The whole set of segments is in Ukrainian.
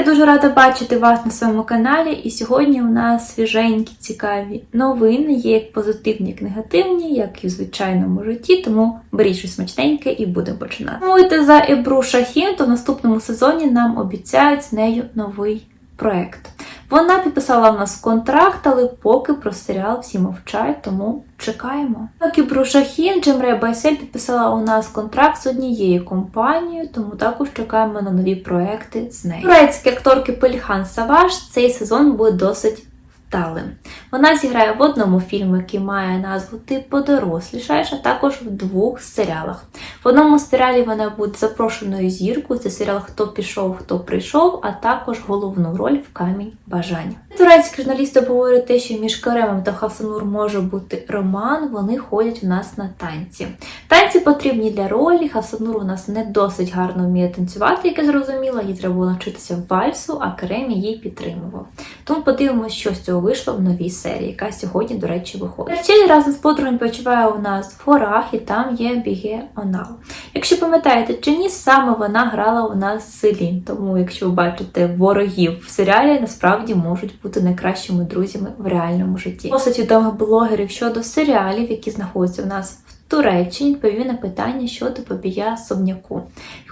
я дуже рада бачити вас на своєму каналі. І сьогодні у нас свіженькі, цікаві новини, є як позитивні, як негативні, як і в звичайному житті. Тому беріть щось смачненьке і будемо починати. Мовити за Ебру Шахін, то в наступному сезоні нам обіцяють з нею новий проект. Вона підписала в нас контракт, але поки про серіал всі мовчають, тому чекаємо. Як і про Шахін, Джемре Байсель підписала у нас контракт з однією компанією, тому також чекаємо на нові проекти з нею. Турецькі акторки Пельхан Саваш цей сезон буде досить вдалим. Вона зіграє в одному фільмі, який має назву Ти подорослішаєш, а також в двох серіалах. В одному з серіалі вона буде запрошеною зіркою. Це серіал Хто пішов, хто прийшов, а також головну роль в камінь бажання. Турецькі журналісти обговорюють те, що між Каремом та Хасанур може бути роман. Вони ходять у нас на танці. Танці потрібні для ролі. Хасанур у нас не досить гарно вміє танцювати, як я зрозуміла. Їй треба було навчитися вальсу, а Карем її підтримував. Тому подивимося, що з цього вийшло в новій серії, яка сьогодні, до речі, виходить. Речель разом з подругами почуває у нас в горах, і там є Біге Онал. Якщо пам'ятаєте чи ні, саме вона грала у нас Селін. Тому, якщо ви бачите ворогів в серіалі, насправді можуть бути найкращими друзями в реальному житті. Досить відомих блогерів щодо серіалів, які знаходяться у нас в Туреччині, відповів на питання щодо Бабія Собняку.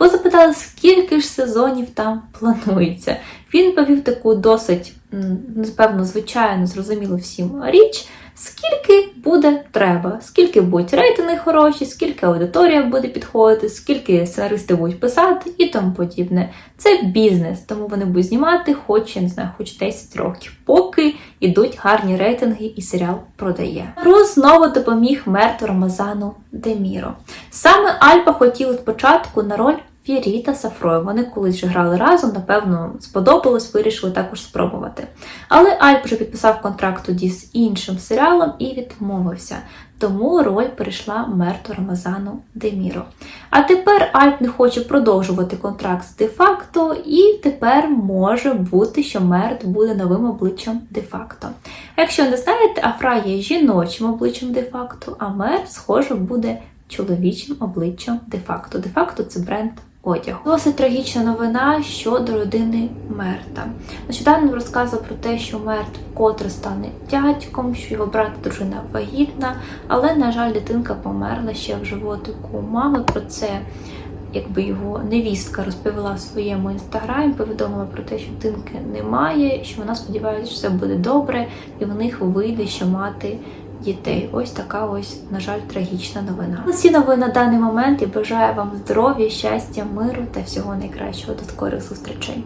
Його запитали, скільки ж сезонів там планується. Він повів таку досить, напевно, звичайно, зрозумілу всім річ. Скільки буде треба, скільки будуть рейтинги хороші, скільки аудиторія буде підходити, скільки сценаристи будуть писати і тому подібне. Це бізнес, тому вони будуть знімати, хоч я не знаю, хоч 10 років, поки йдуть гарні рейтинги і серіал продає. Рус знову допоміг мертву Рамазану Деміро. Саме Альпа хотіли спочатку на роль Фірі та Сафрою. Вони колись грали разом, напевно, сподобалось, вирішили також спробувати. Але Альп вже підписав контракт тоді з іншим серіалом і відмовився. Тому роль перейшла мертву Рамазану Деміро. А тепер Альп не хоче продовжувати контракт з де-факто, і тепер може бути, що Мерт буде новим обличчям де-факто. Якщо не знаєте, Афра є жіночим обличчям де-факто, а Мерт, схоже, буде чоловічим обличчям де-факто. Де-факто це бренд одягу. Досить трагічна новина щодо родини Мерта. Нещодавно розказував про те, що Мерт вкотре стане дядьком, що його брат дружина вагітна, але, на жаль, дитинка померла ще в животику мами. Про це якби його невістка розповіла в своєму інстаграмі, повідомила про те, що дитинки немає, що вона сподівається, що все буде добре, і в них вийде, що мати дітей. Ось така ось, на жаль, трагічна новина. Усі новини на даний момент і бажаю вам здоров'я, щастя, миру та всього найкращого. До скорих зустрічей.